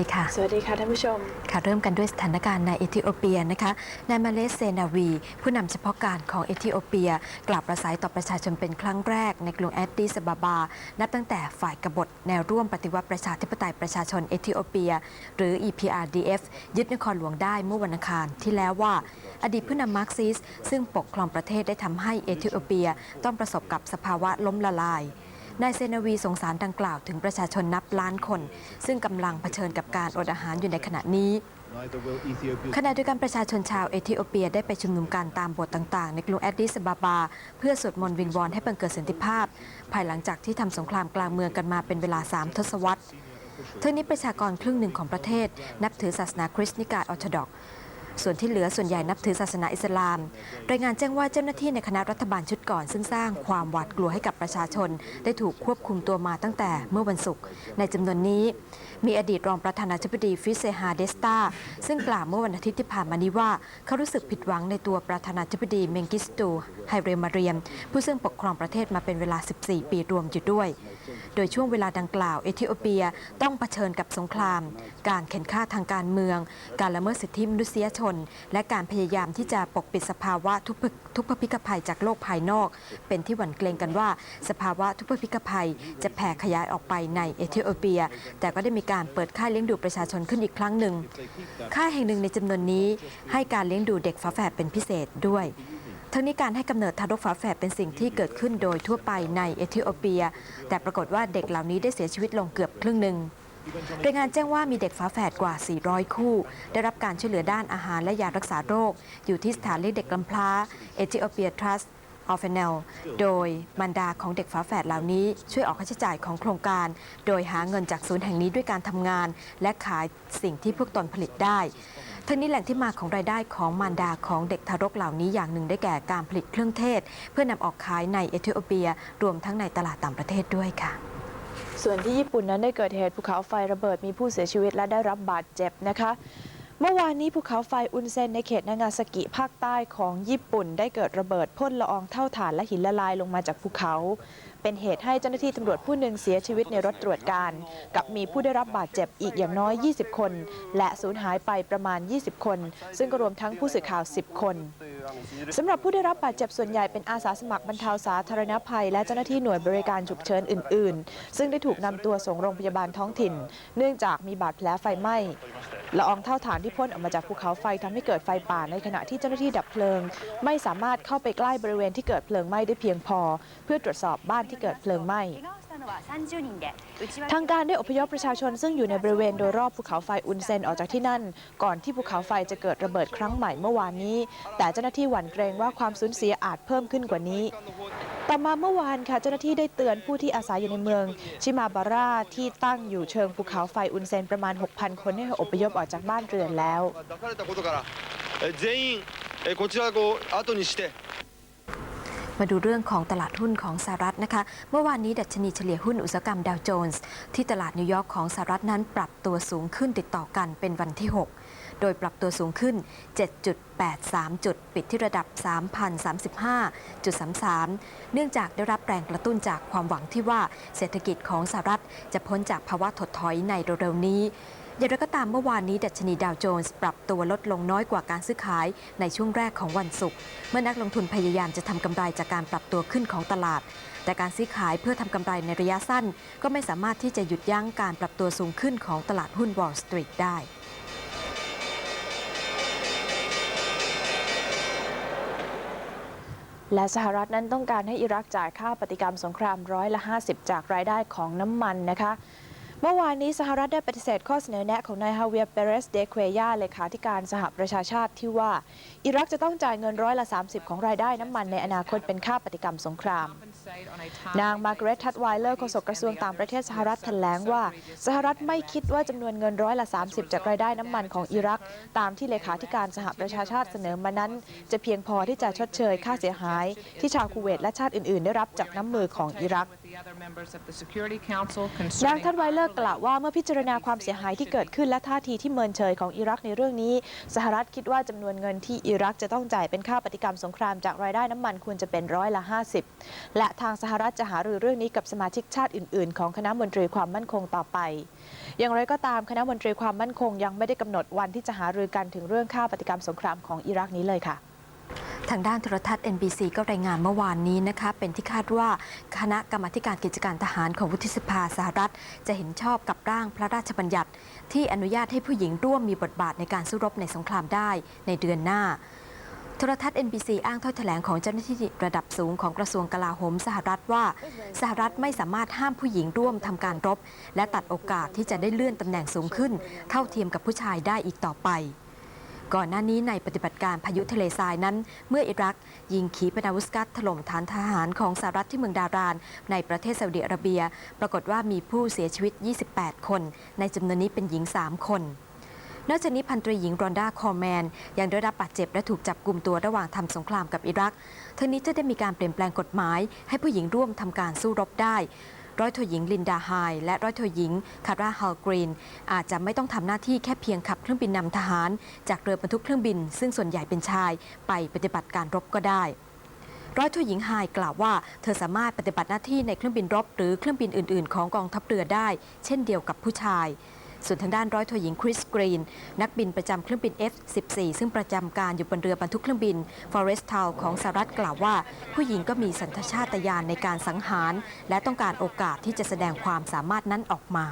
วัสดีค่ะ สวัสดีค่ะท่านผู้ชม ค่ะเริ่มกันด้วยสถานการณ์ในเอธิโอเปียนะคะนายมาเลเซนาวี ผู้นำเฉพาะการของเอธิโอเปีย กล่าวประสัยต่อประชาชนเป็นครั้งแรกในกรุงแอดดิสอาบาบา นับตั้งแต่ฝ่ายกบฏแนวร่วมปฏิวัติประชาธิปไตยประชาชนเอธิโอเปีย หรือ EPRDF ยึดนครหลวงได้เมื่อวันอังคารที่แล้วว่าอดีตผู้นำมาร์กซิส ซึ่งปกครองประเทศได้ทำให้เอธิโอเปีย ต้องประสบกับสภาวะล้มละลาย นายเซนาวีสงสารดังกล่าวถึงประชาชนนับล้านคน ซึ่งกำลังเผชิญกับการอดอาหารอยู่ในขณะนี้ขณะเดียวกันประชาชนชาวเอธิโอเปียได้ไปชุมนุมกันตามบทต่างๆ ในกรุงแอดดิสอบาบา เพื่อสวดมนต์วิงวอนให้บังเกิดสันติภาพ ภายหลังจากที่ทำสงครามกลางเมืองกันมาเป็นเวลา 3 ทศวรรษเทั้งนี้ประชากรครึ่งหนึ่งของประเทศ นับถือศาสนาคริสต์นิกายออร์โธดอกซ์ ส่วนที่เหลือส่วนใหญ่นับถือศาสนาอิสลาม รายงานแจ้งว่าเจ้าหน้าที่ในคณะรัฐบาลชุดก่อน ซึ่งสร้างความหวาดกลัวให้กับประชาชน ได้ถูกควบคุมตัวมาตั้งแต่เมื่อวันศุกร์ ในจำนวนนี้ มีอดีตรองประธานาธิบดีฟิเซฮาเดสตาซึ่งกล่าวเมื่อวันอาทิตย์ที่ผ่านมานี้ว่า เขารู้สึกผิดหวังในตัวประธานาธิบดีเมงกิสตูไฮเรมาเรียม ผู้ซึ่งปกครองประเทศมาเป็นเวลา 14 ปีรวมอยู่ด้วย โดยช่วงเวลาดังกล่าวเอธิโอเปียต้องเผชิญกับสงคราม การเข็นฆ่าทางการเมือง การละเมิดสิทธิมนุษยชน และการพยายามที่จะปกปิดสภาวะทุกพทุกพพิกภัยจากโลกภายนอก เป็นที่หวั่นเกรงกันว่า สภาวะทุกพพิกภัย จะแผ่ขยายออกไปในเอธิโอเปีย แต่ก็ได้มีการเปิดค่ายเลี้ยงดูประชาชนขึ้นอีกครั้งหนึ่งค่ายแห่งหนึ่งในจำนวนนี้ให้การเลี้ยงดูเด็กฝาแฝดเป็นพิเศษด้วย ทั้งนี้การให้กำเนิดทารกฝาแฝดเป็นสิ่งที่เกิดขึ้นโดยทั่วไปในเอธิโอเปีย แต่ปรากฏว่าเด็กเหล่านี้ได้เสียชีวิตลงเกือบครึ่งหนึ่งรายงานแจ้งว่ามีเด็กฝาแฝดกว่า 400 คู่ ได้รับการช่วยเหลือด้านอาหารและยารักษาโรค อยู่ที่สถานเลี้ยงเด็กกำพร้าเอธิโอเปียทรัสออฟเฟนลโดยมารดาของเด็กฝาแฝดเหล่านี้ ช่วยออกค่าใช้จ่ายของโครงการ โดยหาเงินจากศูนย์แห่งนี้ด้วยการทำงาน และขายสิ่งที่พวกตนผลิตได้ ทั้งนี้แหล่งที่มาของรายได้ของมารดาของเด็กทารกเหล่านี้อย่างหนึ่งได้แก่การผลิตเครื่องเทศ เพื่อนำออกขายในเอธิโอเปีย รวมทั้งในตลาดต่างประเทศด้วยค่ะส่วนที่ญี่ปุ่นนั้นได้เกิดเหตุภูเขาไฟระเบิดมีผู้เสียชีวิตและได้รับบาดเจ็บนะคะ เมื่อวานนี้ภูเขาไฟอุนเซนในเขตนางาซากิภาคใต้ของญี่ปุ่น ได้เกิดระเบิดพ่นละอองเท่าฐานและหินละลายลงมาจากภูเขา เป็นเหตุให้เจ้าหน้าที่ตำรวจผู้หนึ่งเสียชีวิตในรถตรวจการ กับมีผู้ได้รับบาดเจ็บอีกอย่างน้อย 20 คน และสูญหายไปประมาณ 20 คน ซึ่งก็รวมทั้งผู้สื่อข่าว 10 คนสำหรับผู้ได้รับบาดเจ็บส่วนใหญ่เป็นอาสาสมัครบรรเทาสาธารณภัย และเจ้าหน้าที่หน่วยบริการฉุกเฉินอื่น ๆ ซึ่งได้ถูกนำตัวส่งโรงพยาบาลท้องถิ่น เนื่องจากมีบาดแผลไฟไหม้ละอองเท่าฐานที่พ่นออกมาจากภูเขาไฟทำให้เกิดไฟป่าในขณะที่เจ้าหน้าที่ดับเพลิง ไม่สามารถเข้าไปใกล้บริเวณที่เกิดเพลิงไหม้ได้เพียงพอ เพื่อตรวจสอบบ้านที่เกิดเพลิงไหม้ทางการได้อพยพประชาชนซึ่งอยู่ในบริเวณโดยรอบภูเขาไฟอุนเซนออกจากที่นั่น ก่อนที่ภูเขาไฟจะเกิดระเบิดครั้งใหม่เมื่อวานนี้ แต่เจ้าหน้าที่หวั่นเกรงว่าความสูญเสียอาจเพิ่มขึ้นกว่านี้ ต่อมาเมื่อวานค่ะเจ้าหน้าที่ได้เตือนผู้ที่อาศัยอยู่ในเมือง ชิมาบาร่าที่ตั้งอยู่เชิงภูเขาไฟอุนเซนประมาณ 6,000 คนให้อพยพออกจากบ้านเรือนแล้ว มาดูเรื่องของตลาดหุ้นของสหรัฐนะคะ เมื่อวานนี้ดัชนีเฉลี่ยหุ้นอุตสาหกรรมดาวโจนส์ที่ตลาดนิวยอร์กของสหรัฐนั้นปรับตัวสูงขึ้นติดต่อกันเป็นวันที่ 6 โดยปรับตัวสูงขึ้น 7.83 จุด ปิดที่ระดับ 3,035.33 เนื่องจากได้รับแรงกระตุ้นจากความหวังที่ว่าเศรษฐกิจของสหรัฐจะพ้นจากภาวะถดถอยในเร็วๆนี้ อย่างไรก็ตามเมื่อวานนี้ดัชนีดาวโจนส์ปรับตัวลดลงน้อยกว่าการซื้อขายในช่วงแรกของวันศุกร์เมื่อนักลงทุนพยายามจะทำกำไรจากการปรับตัวขึ้นของตลาด แต่การซื้อขายเพื่อทำกำไรในระยะสั้น ก็ไม่สามารถที่จะหยุดยั้งการปรับตัวสูงขึ้นของตลาดหุ้นวอลล์สตรีทได้และสหรัฐนั้นต้องการให้อิรักจ่ายค่าปฏิกรรมสงครามร้อยละ 50 จากรายได้ของน้ำมันนะคะ เมื่อวานนี้สหรัฐได้ปฏิเสธข้อเสนอแนะของนายฮาเวียร์เปเรสเดเควย่าเลขาธิการสหประชาชาติที่ว่า อิรักจะต้องจ่ายเงินร้อยละ 30 ของรายได้น้ำมันในอนาคตเป็นค่าปฏิกรรมสงคราม นางมาร์กเรตทัดไวเลอร์โฆษกกระทรวงต่างประเทศสหรัฐแถลงว่า สหรัฐไม่คิดว่าจำนวนเงินร้อยละ 30 จากรายได้น้ำมันของอิรัก ตามที่เลขาธิการสหประชาชาติเสนอมานั้น จะเพียงพอที่จะชดเชยค่าเสียหาย ที่ชาวคูเวตและชาติอื่น ๆ ได้รับจากน้ำมือของอิรัก the other members of the Security Council นไวเลอร์กล่าวว่าเมื่อพิจารณาความเสียหายที่เกิดขึ้นและท่าทีที่เมินเฉยของอิรักในเรื่องนี้ สหรัฐคิดว่าจำนวนเงินที่อิรักจะต้องจ่ายเป็นค่าปฏิกรรมสงครามจากรายได้น้ำมันควรจะเป็นร้อยละ 50 และทางสหรัฐจะหารือเรื่องนี้กับสมาชิกชาติอื่น ๆ ของคณะมนตรีความมั่นคงต่อไป อย่างไรก็ตามคณะมนตรีความมั่นคงยังไม่ได้กำหนดวันที่จะหารือกันถึงเรื่องค่าปฏิกรรมสงครามของอิรักนี้เลยค่ะ ทางด้านโทรทัศน์ NBC ก็รายงานเมื่อวานนี้นะคะ เป็นที่คาดว่าคณะกรรมการกิจการทหารของวุฒิสภาสหรัฐ จะเห็นชอบกับร่างพระราชบัญญัติ ที่อนุญาตให้ผู้หญิงร่วมมีบทบาทในการสู้รบในสงครามได้ในเดือนหน้าโทรทัศน์ NBC อ้างถ้อยแถลงของเจ้าหน้าที่ระดับสูงของกระทรวงกลาโหมสหรัฐว่า สหรัฐไม่สามารถห้ามผู้หญิงร่วมทำการรบ และตัดโอกาสที่จะได้เลื่อนตำแหน่งสูงขึ้น เท่าเทียมกับผู้ชายได้อีกต่อไป ก่อนหน้านี้ในปฏิบัติการพายุทะเลทรายนั้น เมื่ออิรัก ยิงขีปนาวุธกัดถล่มฐานทหารของสหรัฐที่เมืองดาราน ในประเทศซาอุดิอาระเบีย ปรากฏว่ามีผู้เสียชีวิต 28 คน ในจำนวนนี้เป็นหญิง 3 คนนอกจากนี้พันตรีหญิงรอนดาคอแมน ยังได้รับบาดเจ็บและถูกจับกลุ่มตัวระหว่างทำสงครามกับอิรักทั้งนี้จะได้มีการเปลี่ยนแปลงกฎหมาย ให้ผู้หญิงร่วมทำการสู้รบได้ ร้อยโทหญิงลินดาไฮและร้อยโทหญิงคาร่าฮาลกรีน อาจจะไม่ต้องทำหน้าที่แค่เพียงขับเครื่องบินนำทหาร จากเรือบรรทุกเครื่องบิน ซึ่งส่วนใหญ่เป็นชาย ไปปฏิบัติการรบก็ได้ร้อยโทหญิงไฮกล่าวว่า เธอสามารถปฏิบัติหน้าที่ในเครื่องบินรบ หรือเครื่องบินอื่น ๆ ของกองทัพเรือได้ เช่นเดียวกับผู้ชาย ส่วนทางด้านร้อยโทหญิงคริสกรีน นักบินประจำเครื่องบิน F-14 ซึ่งประจำการอยู่บนเรือบรรทุกเครื่องบิน Forest t o w ของสหรัฐกล่าวว่า ผู้หญิงก็มีสัญชาตญาณในการสังหาร และต้องการโอกาสที่จะแสดงความสามารถนั้นออกมา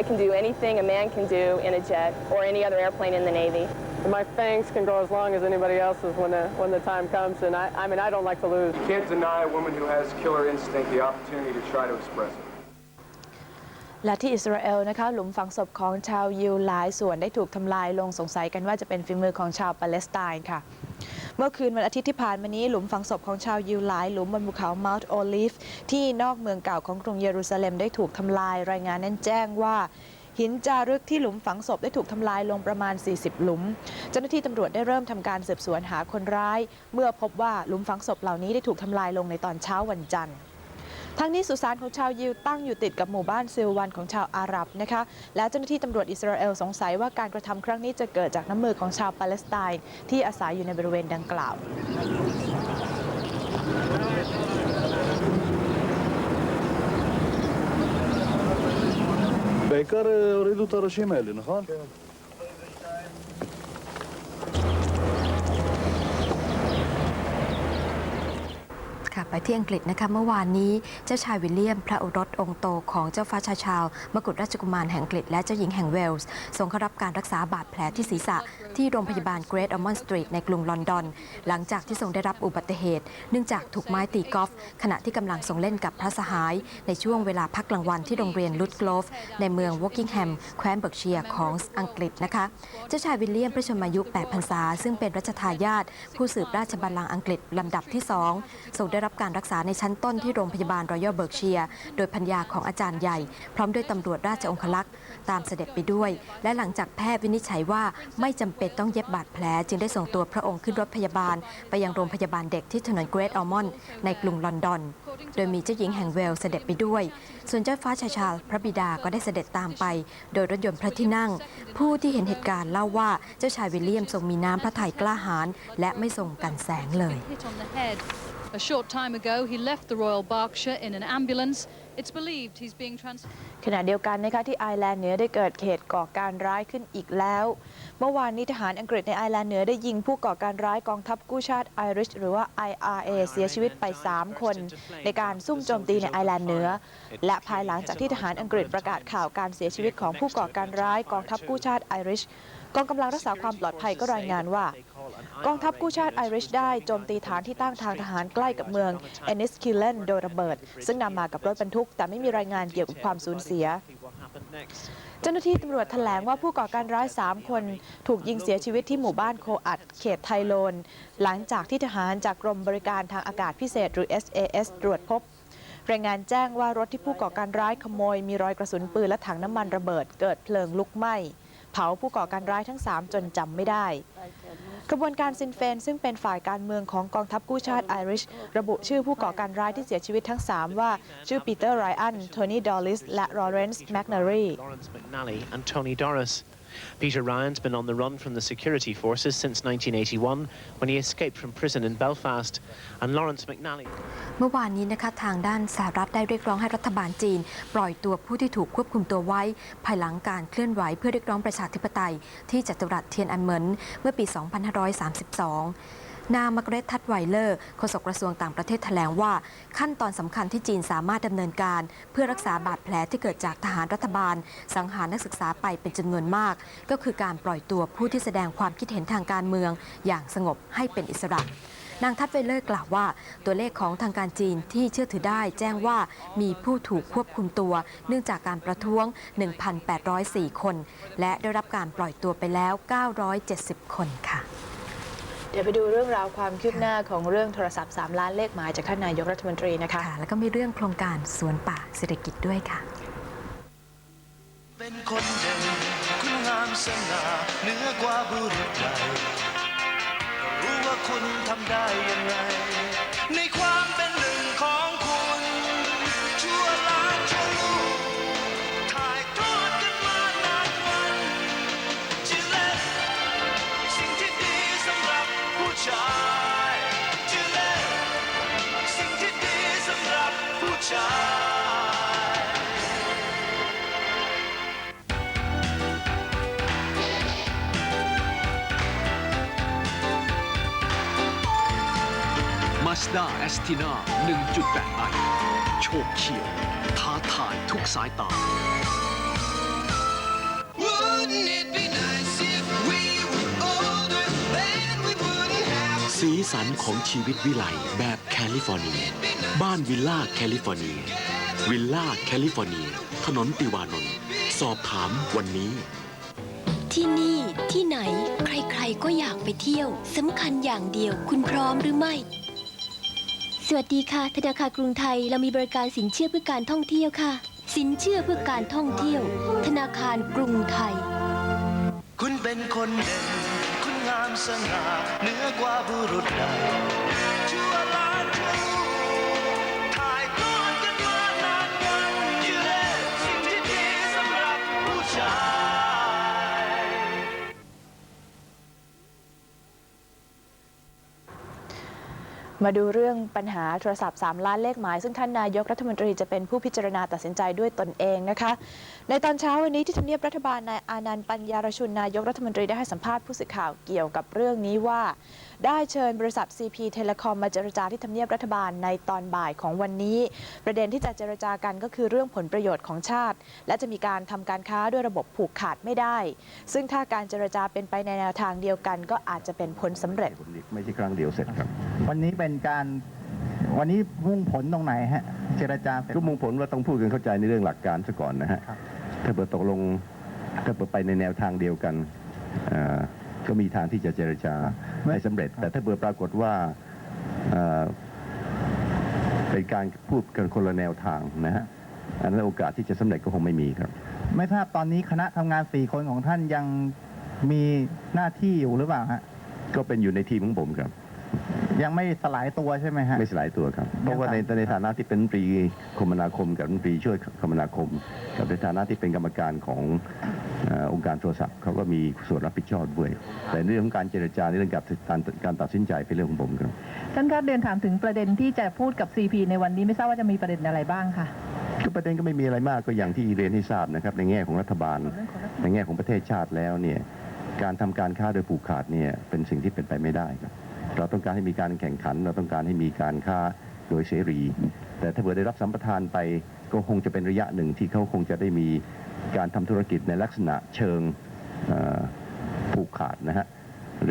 I can do anything a man can do in a jet or any other airplane in the Navy. My fangs can go as long as anybody else's when the, when the time comes, and I, I mean, I don't like to lose. You can't deny a woman who has killer instinct the opportunity to try to express it. และที่อิสราเอลนะคะหลุมฝังศพของชาวยิวหลายส่วนได้ถูกทำลายลงสงสัยกันว่าจะเป็นฝีมือของชาวปาเลสไตน์ค่ะ เมื่อคืนวันอาทิตย์ที่ผ่านมานี้หลุมฝังศพของชาวยิวหลายหลุมบนภูเขามา u ์ t โอลิฟที่นอกเมืองเก่าของกรุงเยรูซาเล็มได้ถูกทำลาย รายงานนั้นแจ้งว่า หินจารึกที่หลุมฝังศพได้ถูกทำลายลงประมาณ 40 หลุม เจ้าหน้าที่ตำรวจได้เริ่มทำการสืบสวนหาคนร้าย เมื่อพบว่าหลุมฝังศพเหล่านี้ได้ถูกทำลายลงในตอนเช้าวันจันทร์ทั้งนี้สุสานของชาวยิวตั้งอยู่ติดกับหมู่บ้านซิลวันของชาวอาหรับนะคะและเจ้าหน้าที่ตำรวจอิสราเอลสงสัยว่าการกระทำครั้งนี้จะเกิดจากน้ำมือของชาวปาเลสไตน์ที่อาศัยอยู่ในบริเวณดังกล่าว בעיקר הורידו את הראשים האלה, נכון? ค่ ไปที่อังกฤษนะคะเมื่อวานนี้เจ้าชายวิลเลียม พระโอรสองค์โตของเจ้าฟ้าชาชาวมกุฎราชกุมารแห่งอังกฤษและเจ้าหญิงแห่งเวลส์ทรงเข้ารับการรักษาบาดแผลที่ศีรษะที่โรงพยาบาลเกรทอ m มอนสตรีทในกรุงลอนดอน หลังจากที่ทรงได้รับอุบัติเหตุ เนื่องจากถูกไม้ตีกอล์ฟขณะที่กำลังทรงเล่นกับพระสหาย ในช่วงเวลาพักกลางวันที่โรงเรียนลุดโกลฟในเมืองวอกิงแฮมแคว้นเบิร์กเชียร์ของอังกฤษนะคะเจ้าชายวิลเลียมพระชนมายุ8พรรษาซึ่งเป็นรัชทายาทผู้สืบราชบัลลังก์อังกฤษลำดับที่สองทรงได้รับการรักษาในชั้นต้นที่โรงพยาบาลรอยัลเบิร์กเชียร์โดยพัญญาของอาจารย์ใหญ่ พร้อมด้วยตำรวจราชองคลักษ์ตามเสด็จไปด้วย และหลังจากแพทย์วินิจฉัยว่าไม่จำเป็นต้องเย็บบาดแผล จึงได้ส่งตัวพระองค์ขึ้นรถพยาบาล ไปยังโรงพยาบาลเด็กที่ถนนเกรทอัลมอนด์ในกรุงลอนดอน โดยมีเจ้าหญิงแห่งเวลเสด็จไปด้วย ส่วนเจ้าฟ้าชาชาลพระบิดาก็ได้เสด็จตามไป โดยรถยนต์พระที่นั่ง ผู้ที่เห็นเหตุการณ์เล่าว่าเจ้าชายวิลเลียมทรงมีน้ำพระทัยกล้าหาญและไม่ทรงกันแสงเลย A short time ago, he left the Royal Berkshire in an ambulance. It's believed he's being transported. ขณะเดียวกันนะคะที่ไอร์แลนด์เหนือได้เกิดเหตุก่อการร้ายขึ้นอีกแล้ว เมื่อวานนี้ทหารอังกฤษในไอร์แลนด์เหนือได้ยิงผู้ก่อการร้ายกองทัพกู้ชาติไอริชหรือว่า IRA เสียชีวิตไป 3 คน ในการซุ่มโจมตีในไอร์แลนด์เหนือ และภายหลังจากที่ทหารอังกฤษประกาศข่าวการเสียชีวิตของผู้ก่อการร้ายกองทัพกู้ชาติไอริช กองกำลังรักษาความปลอดภัยก็รายงานว่า กองทัพกู้ชาติไอริชได้โจมตีฐานที่ตั้งทางทหารใกล้กับเมืองเอนิสคิลเลนโดยระเบิด ซึ่งนำมากับรถบรรทุก แต่ไม่มีรายงานเกี่ยวกับความสูญเสียเจ้าหน้าที่ตำรวจแถลงว่าผู้ก่อการร้าย 3 คน ถูกยิงเสียชีวิตที่หมู่บ้านโคอัด เขตไทโลน หลังจากที่ทหารจากกรมบริการทางอากาศพิเศษหรือ SAS ตรวจพบ รายงานแจ้งว่ารถที่ผู้ก่อการร้ายขโมย มีรอยกระสุนปืนและถังน้ำมันระเบิดเกิดเพลิงลุกไหม้ ผาผู้ก่อการร้ายทั้ง 3 จนจำไม่ได้ กระบวนการซินเฟน ซึ่งเป็นฝ่ายการเมืองของกองทัพกู้ชาติไอริช ระบุชื่อผู้ก่อการร้ายที่เสียชีวิตทั้ง 3 ว่า ชื่อปีเตอร์ไรอันโทนี่ดอลลิสและลอเรนซ์แมกนารี Peter Ryan's been on the run from the security forces since 1981 when he escaped from prison in Belfast and Lawrence McNally เมื่อวานนี้นะคะทางด้านสหรัฐได้เรียกร้องให้รัฐบาลจีน ปล่อยตัวผู้ที่ถูกควบคุมตัวไว้ ภายหลังการเคลื่อนไหวเพื่อเรียกร้องประชาธิปไตย ที่จัตุรัสเทียนอันเหมินเมื่อปี 2532 นางมาร์กรตทัดไวเลอร์โฆษกกระทรวงต่างประเทศแถลงว่า ขั้นตอนสำคัญที่จีนสามารถดำเนินการ เพื่อรักษาบาดแผลที่เกิดจากทหารรัฐบาล สังหารนักศึกษาไปเป็นจำนวนมาก ก็คือการปล่อยตัวผู้ที่แสดงความคิดเห็นทางการเมือง อย่างสงบให้เป็นอิสระนางทัดเวเลอร์กล่าวว่า ตัวเลขของทางการจีนที่เชื่อถือได้แจ้งว่ามีผู้ถูกควบคุมตัว เนื่องจากการประท้วง 1,804 คน และได้รับการปล่อยตัวไปแล้ว 970 คนค่ะ เดี๋ยวไปดูเรื่องราวความคืบหน้าของเรื่องโทรศัพท์ 3 ล้านเลขหมายจากท่านนายกรัฐมนตรีนะคะ ค่ะ แล้วก็มีเรื่องโครงการสวนป่าเศรษฐกิจด้วยค่ะ เป็นคนเด่นคุณงามสง่าเหนือกว่าบุรุษใดรู้ว่าคุณทำได้ยังไง มาสด้าแอสตินา1.8ไอโชคเขียวท้าทายทุกสายตา nice สีสันของชีวิตวิไลแบบแคลิฟอร์เนีย บ้านวิลล่าแคลิฟอร์เนีย วิลล่าแคลิฟอร์เนีย ถนนติวานนท์สอบถามวันนี้ ที่นี่ที่ไหน ใครๆก็อยากไปเที่ยวสำคัญอย่างเดียวคุณพร้อมหรือไม่ สวัสดีค่ะ ธนาคารกรุงไทย เรามีบริการสินเชื่อเพื่อการท่องเที่ยวค่ะ สินเชื่อเพื่อการท่องเที่ยว ธนาคารกรุงไทย คุณเป็นคนเด่น คุณงามสง่าเหนือกว่าบุรุษใด มาดูเรื่องปัญหาโทรศัพท์ 3 ล้านเลขหมาย ซึ่งท่านนายกรัฐมนตรีจะเป็นผู้พิจารณาตัดสินใจด้วยตนเองนะคะ ในตอนเช้าวันนี้ที่ทำเนียบรัฐบาลนายอานันต์ปัญญารชุนนายกรัฐมนตรีได้ให้สัมภาษณ์ผู้สื่อข่าวเกี่ยวกับเรื่องนี้ว่า ได้เชิญบริษัท CP Telecom มาเจรจาที่ทำเนียบรัฐบาลในตอนบ่ายของวันนี้ ประเด็นที่จะเจรจากันก็คือเรื่องผลประโยชน์ของชาติ และจะมีการทำการค้าด้วยระบบผูกขาดไม่ได้ ซึ่งถ้าการเจรจาเป็นไปในแนวทางเดียวกัน ก็อาจจะเป็นผลสำเร็จ ไม่ใช่ครั้งเดียวเสร็จครับ วันนี้เป็นการวันนี้มุ่งผลตรงไหนฮะ เจรจาเสร็จ ก็มุ่งผลว่าต้องพูดกันเข้าใจในเรื่องหลักการซะก่อนนะฮะ ครับ ถ้าเปิดตกลงถ้าเปิดไปในแนวทางเดียวกันเอ่อ ก็มีทางที่จะเจรจาให้สำเร็จ แต่ถ้าเปิดปรากฏว่าเอ่อเป็นการพูดกันคนละแนวทางนะฮะอันนั้นโอกาสที่จะสำเร็จก็คงไม่มีครับ ไม่ทราบตอนนี้คณะทำงานสี่คนของท่านยังมีหน้าที่อยู่หรือเปล่าฮะก็เป็นอยู่ในทีมของผมครับ ยังไม่สลายตัวใช่ไหมฮะ ไม่สลายตัวครับ เพราะว่าในยังตามในฐานะที่เป็นรัฐมนตรีคมนาคมกับรัฐมนตรีช่วยคมนาคม กับในฐานะที่เป็นกรรมการของเอ่อองค์การโทรศัพท์เขาก็มีส่วนรับผิดชอบด้วย แต่ในเรื่องของการเจรจาในเรื่องการการตัดสินใจเป็นเรื่องของผมครับ ท่านคะเรียนถามถึงประเด็นที่จะพูดกับ CP ในวันนี้ไม่ทราบว่าจะมีประเด็นอะไรบ้างคะก็ประเด็นก็ไม่มีอะไรมากก็อย่างที่เรียนให้ทราบนะครับในแง่ของรัฐบาล ในแง่ของประเทศชาติแล้วเนี่ยการทำการค้าโดยผูกขาดเนี่ยเป็นสิ่งที่เป็นไปไม่ได้ครับ เราต้องการให้มีการแข่งขัน เราต้องการให้มีการค้าโดยเสรี แต่ถ้าเผื่อได้รับสัมปทานไปก็คงจะเป็นระยะหนึ่งที่เขาคงจะได้มีการทำธุรกิจในลักษณะเชิงผูกขาดนะฮะ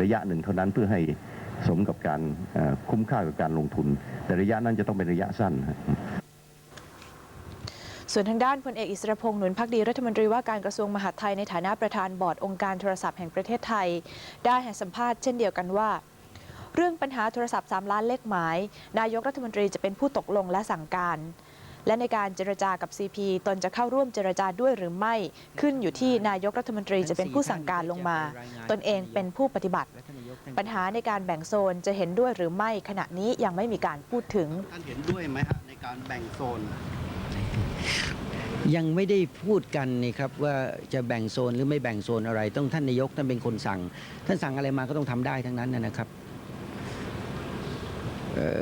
ระยะหนึ่งเท่านั้นเพื่อให้สมกับการคุ้มค่ากับการลงทุน แต่ระยะนั้นจะต้องเป็นระยะสั้นส่วนทางด้านพลเอกอิสรพงษ์หนุนพักดีรัฐมนตรีว่าการกระทรวงมหาดไทยในฐานะประธานบอร์ดองค์การโทรศัพท์แห่งประเทศไทย ได้ให้สัมภาษณ์เช่นเดียวกันว่า เรื่องปัญหาโทรศัพท์3ล้านเลขหมาย นายกรัฐมนตรีจะเป็นผู้ตกลงและสั่งการ และในการเจรจากับ CP ตนจะเข้าร่วมเจรจาด้วยหรือไม่ ขึ้นอยู่ที่นายกรัฐมนตรีจะเป็นผู้สั่งการลงมา ตนเองเป็นผู้ปฏิบัติ ปัญหาในการแบ่งโซนจะเห็นด้วยหรือไม่ขณะนี้ยังไม่มีการพูดถึง ท่านเห็นด้วยไหมฮะในการแบ่งโซน ยังไม่ได้พูดกันนี่ครับว่าจะแบ่งโซนหรือไม่แบ่งโซนอะไร ต้องท่านนายกท่านเป็นคนสั่ง ท่านสั่งอะไรมาก็ต้องทำได้ทั้งนั้นนะนะครับเอ่อ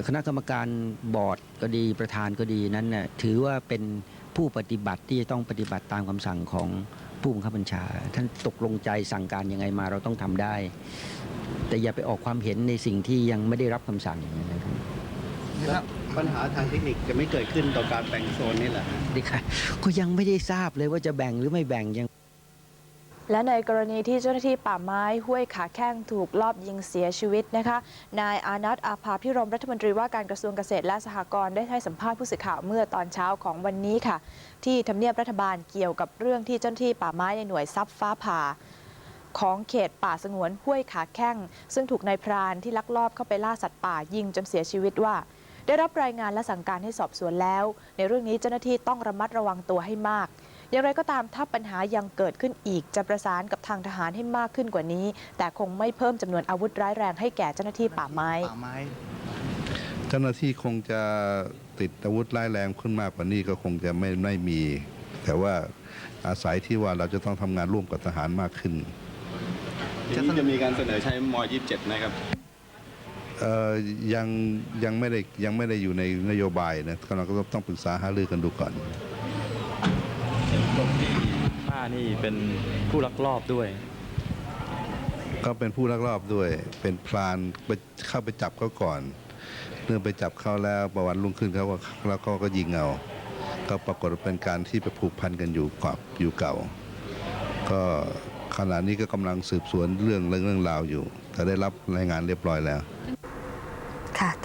คณะกรรมการบอร์ดก็ดีประธานก็ดีนั้นน่ะถือว่าเป็นผู้ปฏิบัติที่จะต้องปฏิบัติตามคำสั่งของผู้บังคับบัญชา ท่านตกลงใจสั่งการยังไงมาเราต้องทำได้ แต่อย่าไปออกความเห็นในสิ่งที่ยังไม่ได้รับคำสั่งนะครับปัญหาทางเทคนิคจะไม่เกิดขึ้นต่อการแบ่งโซนนี่แหละฮะดีค่ะก็ยังไม่ได้ทราบเลยว่าจะแบ่งหรือไม่แบ่งยัง และในกรณีที่เจ้าหน้าที่ป่าไม้ห้วยขาแข้งถูกลอบยิงเสียชีวิตนะคะ นายอานัทอาภาพิรมรัฐมนตรีว่าการกระทรวงเกษตรและสหกรณ์ได้ให้สัมภาษณ์ผู้สื่อข่าวเมื่อตอนเช้าของวันนี้ค่ะ ที่ทำเนียบรัฐบาลเกี่ยวกับเรื่องที่เจ้าหน้าที่ป่าไม้ในหน่วยซับฟ้าผ่าของเขตป่าสงวนห้วยขาแข้ง ซึ่งถูกนายพรานที่ลักลอบเข้าไปล่าสัตว์ป่ายิงจนเสียชีวิตว่า ได้รับรายงานและสั่งการให้สอบสวนแล้ว ในเรื่องนี้เจ้าหน้าที่ต้องระมัดระวังตัวให้มาก อย่างไรก็ตามถ้าปัญหายังเกิดขึ้นอีกจะประสานกับทางทหารให้มากขึ้นกว่านี้ แต่คงไม่เพิ่มจำนวนอาวุธร้ายแรงให้แก่เจ้าหน้าที่ป่าไม้ เจ้าหน้าที่คงจะติดอาวุธร้ายแรงขึ้นมากกว่านี้ก็คงจะไม่ไม่มี แต่ว่าอาศัยที่ว่าเราจะต้องทำงานร่วมกับทหารมากขึ้นจะจะมีการเสนอใช้ม .27 ไหมครับเอ่อยังยังไม่ได้ยังไม่ได้อยู่ในนโยบายนะเราก็ต้องปรึกษาหารือกันดูก่อนป้า นี่เป็นผู้ลักลอบด้วย ก็เป็นผู้ลักลอบด้วย เป็นพรานไปเข้าไปจับเขาก่อน เนื่องไปจับเขาแล้วประวันรุ่งขึ้นเขาก็แล้วเขาก็ยิงเอาก็ปรากฏเป็นการที่ไปผูกพันกันอยู่กับอยู่เก่า ก็ขณะนี้ก็กำลังสืบสวนเรื่องเรื่องราวอยู่ แต่ได้รับรายงานเรียบร้อยแล้ว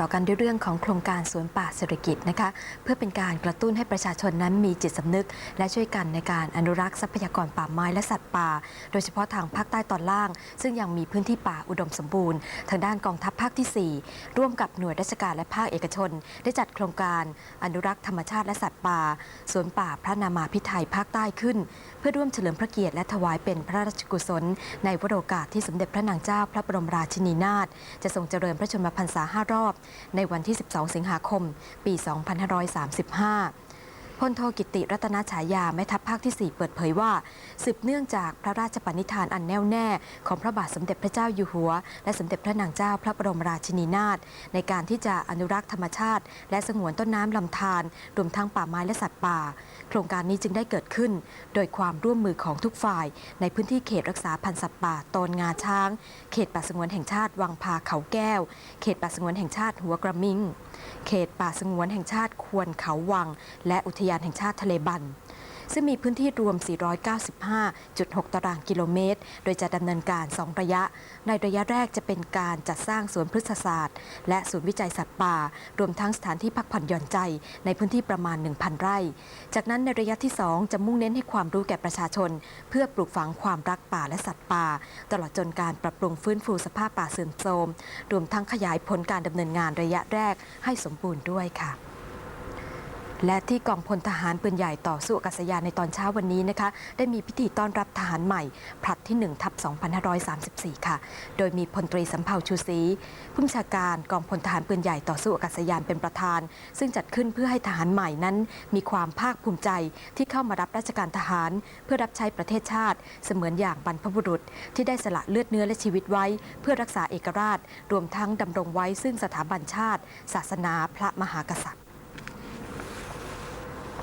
ต่อกันด้วยเรื่องของโครงการสวนป่าเศรษฐกิจนะคะเพื่อเป็นการกระตุ้นให้ประชาชนนั้นมีจิตสำนึก และช่วยกันในการอนุรักษ์ทรัพยากรป่าไม้และสัตว์ป่า โดยเฉพาะทางภาคใต้ตอนล่าง ซึ่งยังมีพื้นที่ป่าอุดมสมบูรณ์ ทางด้านกองทัพภาคที่ 4 ร่วมกับหน่วยราชการและภาคเอกชน ได้จัดโครงการอนุรักษ์ธรรมชาติและสัตว์ป่าสวนป่าพระนามาพิไทยภาคใต้ขึ้น เพื่อร่วมเฉลิมพระเกียรติและถวายเป็นพระราชกุศล ในวโรกาสที่สมเด็จพระนางเจ้าพระบรมราชินีนาถจะทรงเจริญพระชนมพรรษาห้ารอบ ในวันที่ 12 สิงหาคม ปี 2535 พลโทกิติรัตนฉายาแม่ทัพภาคที่ 4 เปิดเผยว่า สืบเนื่องจากพระราชปณิธานอันแน่วแน่ ของพระบาทสมเด็จพระเจ้าอยู่หัว และสมเด็จพระนางเจ้าพระบรมราชินีนาถในการที่จะอนุรักษ์ธรรมชาติ และสงวนต้นน้ำลำธารรวมทั้งป่าไม้และสัตว์ป่า โครงการนี้จึงได้เกิดขึ้น โดยความร่วมมือของทุกฝ่าย ในพื้นที่เขตรักษาพันธุ์สัตว์ป่าตนงาช้าง เขตป่าสงวนแห่งชาติวังพาเขาแก้ว เขตป่าสงวนแห่งชาติหัวกระมิง เขตป่าสงวนแห่งชาติควรเขาวัง และอุทยานแห่งชาติทะเลบัน ซึ่งมีพื้นที่รวม 495.6 ตารางกิโลเมตร โดยจะดำเนินการ 2 ระยะ ในระยะแรกจะเป็นการจัดสร้างสวนพฤกษศาสตร์ และศูนย์วิจัยสัตว์ป่า รวมทั้งสถานที่พักผ่อนหย่อนใจ ในพื้นที่ประมาณ 1,000 ไร่ จากนั้นในระยะที่ 2 จะมุ่งเน้นให้ความรู้แก่ประชาชน เพื่อปลูกฝังความรักป่าและสัตว์ป่า ตลอดจนการปรับปรุงฟื้นฟูสภาพป่าเสื่อมโทรมรวมทั้งขยายผลการดำเนินงานระยะแรกให้สมบูรณ์ด้วยค่ะ และที่กองพลทหารปืนใหญ่ต่อสู้อากาศยานในตอนเช้าวันนี้นะคะ ได้มีพิธีต้อนรับทหารใหม่ผลัดที่1ทับ2534 ค่ะ โดยมีพลตรีสำเภาชูศรีผู้บัญชาการกองพลทหารปืนใหญ่ต่อสู้อากาศยานเป็นประธาน ซึ่งจัดขึ้นเพื่อให้ทหารใหม่นั้น มีความภาคภูมิใจที่เข้ามารับราชการทหาร เพื่อรับใช้ประเทศชาติ เสมือนอย่างบรรพบุรุษ ที่ได้สละเลือดเนื้อและชีวิตไว้ เพื่อรักษาเอกราช รวมทั้งดำรงไว้ซึ่งสถาบันชาติ ศาสนาพระมหากษัตริย์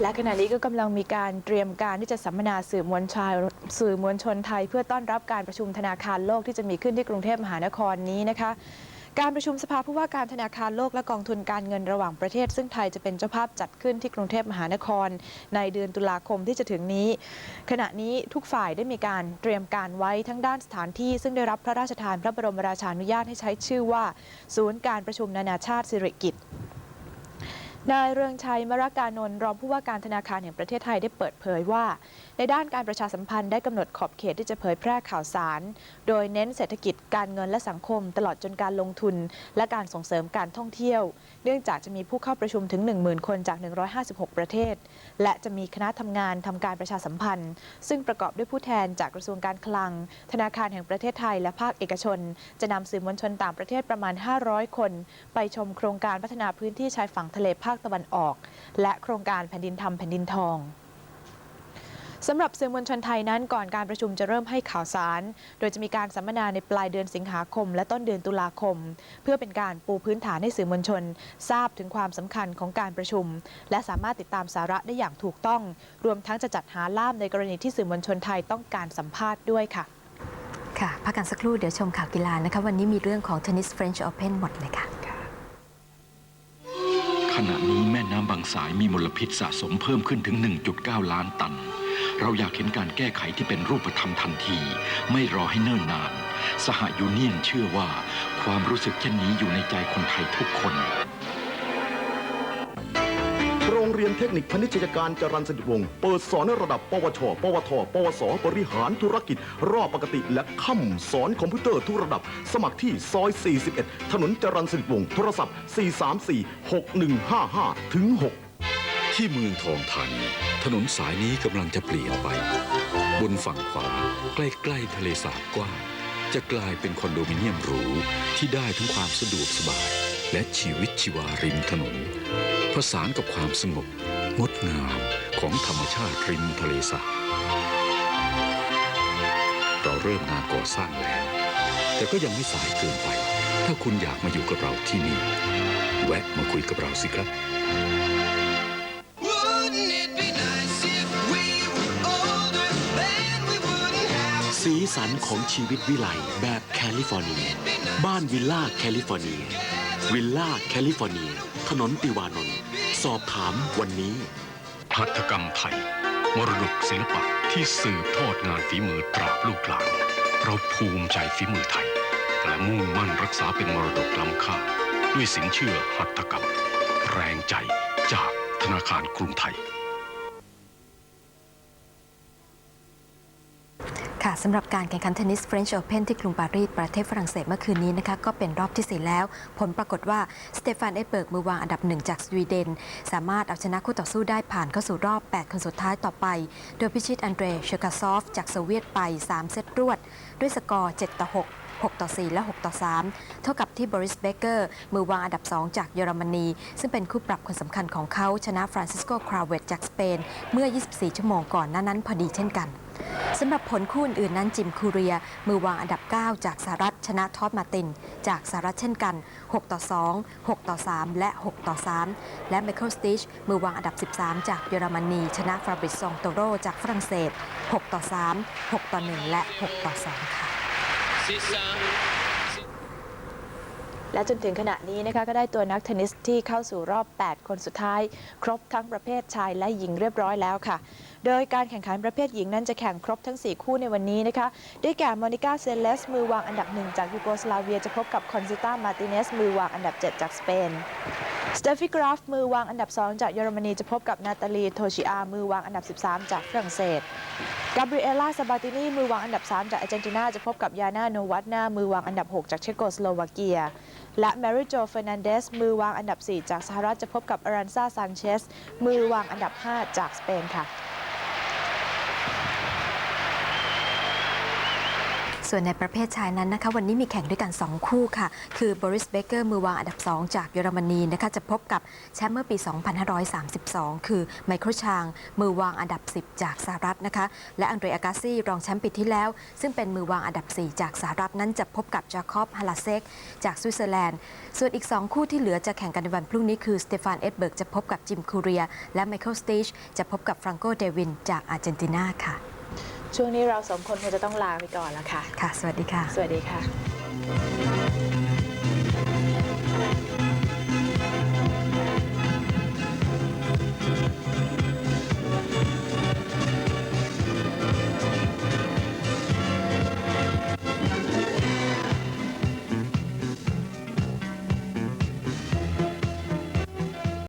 และขณะนี้ก็กำลังมีการเตรียมการที่จะสัมมนาสื่อมวลชนสื่อมวลชนไทย เพื่อต้อนรับการประชุมธนาคารโลกที่จะมีขึ้นที่กรุงเทพมหานครนี้นะคะการประชุมสภาผู้ว่าการธนาคารโลกและกองทุนการเงินระหว่างประเทศ ซึ่งไทยจะเป็นเจ้าภาพจัดขึ้นที่กรุงเทพมหานคร ในเดือนตุลาคมที่จะถึงนี้ ขณะนี้ทุกฝ่ายได้มีการเตรียมการไว้ทั้งด้านสถานที่ ซึ่งได้รับพระราชทานพระบรมราชานุญาตให้ใช้ชื่อว่า ศูนย์การประชุมนานาชาติสิริกิติ์ นายเรืองชัยมรกานนท์รองผู้ว่าการธนาคารแห่งประเทศไทยได้เปิดเผยว่า ในด้านการประชาสัมพันธ์ได้กำหนดขอบเขตที่จะเผยแพร่ข่าวสาร โดยเน้นเศรษฐกิจการเงินและสังคม ตลอดจนการลงทุน และการส่งเสริมการท่องเที่ยวเนื่องจากจะมีผู้เข้าประชุมถึง 10,000 คนจาก 156 ประเทศ และจะมีคณะทำงานทำการประชาสัมพันธ์ ซึ่งประกอบด้วยผู้แทนจากกระทรวงการคลัง ธนาคารแห่งประเทศไทยและภาคเอกชน จะนำสื่อมวลชนต่างประเทศประมาณ 500 คน ไปชมโครงการพัฒนาพื้นที่ชายฝั่งทะเลภาคตะวันออก และโครงการแผ่นดินทำแผ่นดินทอง สำหรับสื่อมวลชนไทยนั้นก่อนการประชุมจะเริ่มให้ข่าวสาร โดยจะมีการสัมมนาในปลายเดือนสิงหาคม และต้นเดือนตุลาคม เพื่อเป็นการปูพื้นฐานให้สื่อมวลชน ทราบถึงความสำคัญของการประชุม และสามารถติดตามสาระได้อย่างถูกต้อง รวมทั้งจะจัดหาล่ามในกรณีที่สื่อมวลชนไทยต้องการสัมภาษณ์ด้วยค่ะ ค่ะพักกันสักครู่เดี๋ยวชมข่าวกีฬานะคะวันนี้มีเรื่องของเทนนิส French Open หมดเลยค่ะขณะนี้แม่น้ำบางสายมีมลพิษสะสมเพิ่มขึ้นถึง 1.9 ล้านตัน เราอยากเห็นการแก้ไขที่เป็นรูปธรรมทันที ไม่รอให้เนิ่นนาน สหยูเนียนเชื่อว่า ความรู้สึกเช่นนี้อยู่ในใจคนไทยทุกคน โรงเรียนเทคนิคพนิชยการจรัญสนิทวงศ์เปิดสอนระดับ ปวช ปวท ปวส บริหารธุรกิจ รอบปกติและค่ำสอนคอมพิวเตอร์ทุกระดับ สมัครที่ซอย 41 ถนนจรัญสนิทวงศ์โทรศัพท์ 434-6155 ถึง 6 ที่เมืองทองธานีถนนสายนี้กำลังจะเปลี่ยนไป บนฝั่งขวาใกล้ๆทะเลสาบกว้างจะกลายเป็นคอนโดมิเนียมหรูที่ได้ทั้งความสะดวกสบาย และชีวิตชีวาริมถนนผสานกับความสงบ งดงามของธรรมชาติริมทะเลสาบเราเริ่มงานก่อสร้างแล้ว แต่ก็ยังไม่สายเกินไป ถ้าคุณอยากมาอยู่กับเราที่นี่ แวะมาคุยกับเราสิครับ สีสันของชีวิตวิไลแบบแคลิฟอร์เนีย บ้านวิลล่าแคลิฟอร์เนีย วิลล่าแคลิฟอร์เนีย ถนนติวานนท์สอบถามวันนี้ หัตถกรรมไทย มรดกศิลปะที่สืบทอดงานฝีมือตราบลูกหลาน เราภูมิใจฝีมือไทย และมุ่งมั่นรักษาเป็นมรดกล้ำค่า ด้วยสินเชื่อหัตถกรรม แรงใจจากธนาคารกรุงไทย ค่ะสำหรับการแข่งขันเทนนิส French Open ที่กรุงปารีสประเทศฝรั่งเศสเมื่อคืนนี้นะคะก็เป็นรอบที่ 4 แล้ว ผลปรากฏว่า สเตฟานเอเบิร์กมือวางอันดับหนึ่งจากสวีเดน สามารถเอาชนะคู่ต่อสู้ได้ผ่านเข้าสู่รอบ 8 คนสุดท้ายต่อไป โดยพิชิตอันเดรเชกาซอฟ จากโซเวียตไป 3 เซตรวด ด้วยสกอร์ 7 ต่อ 6 6 ต่อ 4 และ 6 ต่อ 3 เท่ากับที่บริสเบเกอร์ มือวางอันดับ 2 จากเยอรมนี ซึ่งเป็นคู่ปรับคนสำคัญของเขาชนะฟรานซิสโก คราเวตจากสเปน เมื่อ 24 ชั่วโมงก่อนหน้านั้นพอดีเช่นกันสำหรับผลคู่อื่นๆนั้นจิมคูเรีย มือวางอันดับ 9 จากสหรัฐชนะทอดมาติน จากสหรัฐเช่นกัน 6 ต่อ 2 6 ต่อ 3 และ 6 ต่อ 3 และไมเคิลสติชมือวางอันดับ 13 จากเยอรมนี ชนะฟราบริซองโตโรจากฝรั่งเศส 6 ต่อ 3 6 ต่อ 1 และ 6 ต่อ 2 ค่ะ และจนถึงขณะนี้นะคะก็ได้ตัวนักเทนนิสที่เข้าสู่รอบ 8 คนสุดท้าย ครบทั้งประเภทชายและหญิงเรียบร้อยแล้วค่ะโดยการแข่งขันประเภทหญิงนั้นจะแข่งครบทั้ง 4 คู่ในวันนี้นะคะได้แก่มอนิกาเซเลส มือวางอันดับ 1 จากยูโกสลาเวียจะพบกับคอนซิต้ามาติเนสมือวางอันดับ 7 จากสเปนสเตฟิกราฟมือวางอันดับ 2 จากเยอรมนีจะพบกับนาตาลีโทชิอา มือวางอันดับ 13 จากฝรั่งเศสกาเบรียล่าซาบาตินีมือวางอันดับ 3 จากอาร์เจนตินาจะพบกับยานาโนวัตนามือวางอันดับ 6 จากเชโกสโลวาเกีย และแมริโจเฟร์นันเดสมือวางอันดับ 4 จากสหรัฐจะพบกับอารันซาซานเชสมือวางอันดับ 5 จากสเปนค่ะ ส่วนในประเภทชายนั้นนะคะ วันนี้มีแข่งด้วยกัน 2 คู่ค่ะ คือบริสเบเกอร์มือวางอันดับ 2 จากเยอรมนีนะคะ จะพบกับแชมป์เมื่อปี 2532 คือไมเคิลชาง มือวางอันดับ 10 จากสหรัฐนะคะ และอันเดรอากาซี่รองแชมป์ปีที่แล้ว ซึ่งเป็นมือวางอันดับ 4 จากสหรัฐนั้นจะพบกับจาคอบฮาลาเซกจากสวิตเซอร์แลนด์ ส่วนอีก 2 คู่ที่เหลือจะแข่งกันในวันพรุ่งนี้คือสเตฟานเอ็ดเบิร์กจะพบกับจิมคูเรีย และไมเคิลสติชจะพบกับฟรังโกเดวินจากอาร์เจนตินาค่ะ ช่วงนี้เราสองคนคงจะต้องลาไปก่อนแล้วค่ะ ค่ะ สวัสดีค่ะ สวัสดีค่ะ